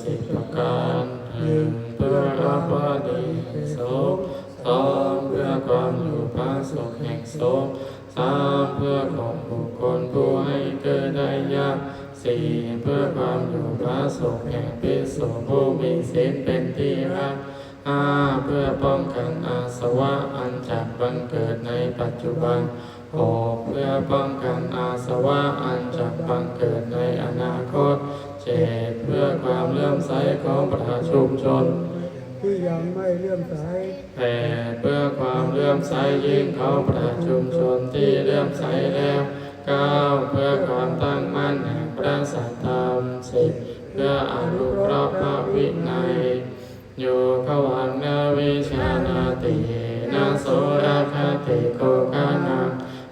สิบประการหนึ่งเพื่อรับว่าดีแห่งสงสองเพื่อความอยู่ผาสุขแห่งสงสามเพื่อของบุคคลผู้ให้เกิดได้ยากสี่เพื่อความอยู่ผาสุขแห่งพิสุผู้มีศีลเป็นที่รักห้าเพื่อป้องกันอาสวะอันจักบังเกิดในปัจจุบันหกเพื่อป้องกันอาสวะอันจักบังเกิดในอนาคต เจ็ดเพื่อความเลื่อมใสของประชุมชน ที่ยังไม่เลื่อมใสแผ่เพื่อความเลื่อมใสยิ่งของประชุมชนที่เลื่อมใสแล้วเก้าเพื่อความตั้งมั่นแห่งพระสัทธรรมสิบเพื่ออนุเคราะห์พระวินัยโยขวังนาวิชา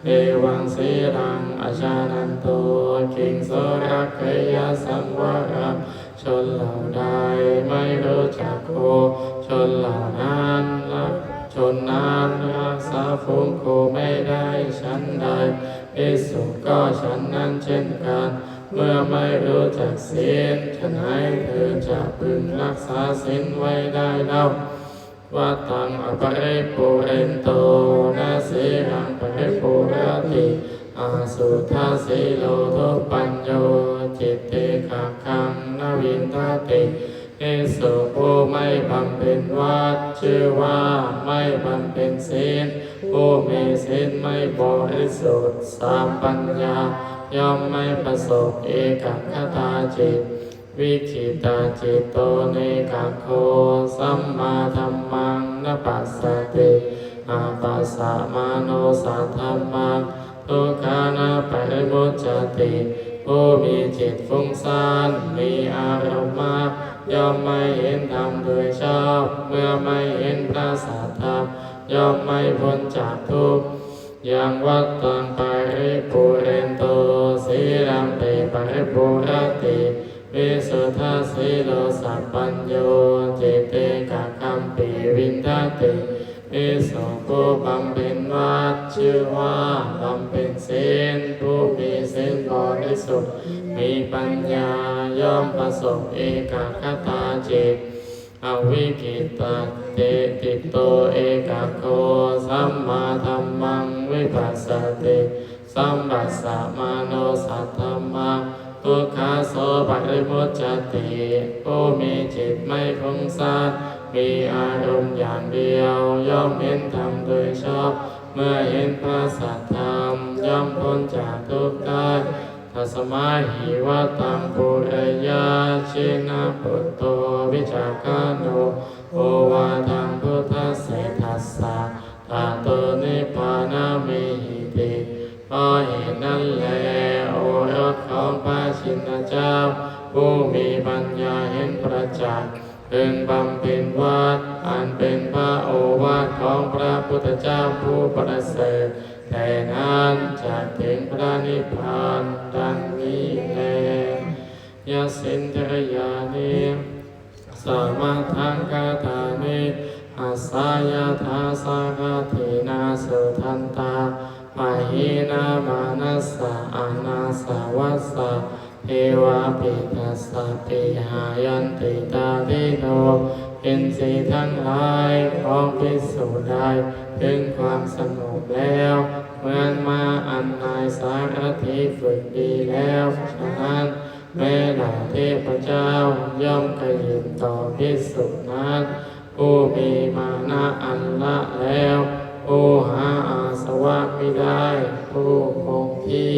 เอวังสีรังอาชานันโตคิงโสรักเขยสังวรังชนเหล่าใดไม่รู้จักโคชนเหล่านั้นรักชนนั้นรักษาฝูงโคไม่ได้ฉันใดพิสุก็ฉันนั้นเช่นกัน เมื่อไม่รู้จักศีลฉันให้เธอจะพึงรักษาศีลไว้ได้เล่า ว่าตังอภัยปูเรนโตนาสีรังปะริปูระติอาสุทาสีโลทุปัญโยจิตติขักขังนวินทติเอสุผู้ไม่บำเพ็ญวัดชื่อว่าไม่บำเพ็ญศีลผู้มีศีลไม่บริสุทธิ์สามปัญญาย่อมไม่ประสบเอกคตาจิต วิคิตาจิตโตเนกัโคสัมมาธัมมังนปัสสติอาปัสสะมโนสัทธัมมังทุกขานาปริมุจจติผู้มีจิตฟุ้งซ่านมีอารมณ์มากย่อมไม่เห็นธรรมโดยชอบ เมื่อไม่เห็นพระสัทธรรมย่อมไม่พ้นจากทุกข์ยังวัดตังปะริปุเรนโตสีรังเตปะริปุระติ วิสุทธาสีโลสัพปัญโยจิตเตกะคัมปีวินทติวิสุผู้บำเพ็ญวัดชื่อว่าบำเพ็ญศีลผู้มีศีลบริสุทธิ์มีปัญญาย่อมประสบเอกคตาจิตอวิกิตาเตติโตเอกโคสัมมาธัมมังวิปัสสติสัมปัสสะมาโนสัทธัมมัง ทุกขาโสปริมุจจติผู้มีจิตไม่ฟุ้งซ่านมีอารมณ์อย่างเดียวย่อมเห็นธรรมโดยชอบ เมื่อเห็นพระสัทธรรมย่อมพ้นจากทุกข์ได้ทัสมาหิวะตังปุเรยาชินาปุตโตวิจากาโนโอวาทังพุทธเสทัสสะตาโตนิพพานามิหิติ เพราะเหตุนั้นแลโอรสของพระชินเจ้า ผู้มีปัญญาเห็นประจักษ์พึงบำเพ็ญวัดอันเป็นพระโอวาทของพระพุทธเจ้าผู้ประเสริฐแต่นั้นจะถึงพระนิพพานดังนี้แลยาสินเทยานิสมาทังคาถานิอาสายทาสาคาทินาสุทันตา ปะหินามานัสสะอานาสาวัสสะเทวาปิตัสสะปิหายันติตาทิโนอินทรีทั้งหลายของพิสูจน์ได้ถึงความสงบแล้วเหมือนมาอันนายสารถีฝึกดีแล้วฉะนั้นแม่เหล่าเทพเจ้าย่อมกระยิมต่อพิสุนั้นผู้มีมานะอันละแล้ว ผู้หาอาสวะไม่ได้ผู้คงที่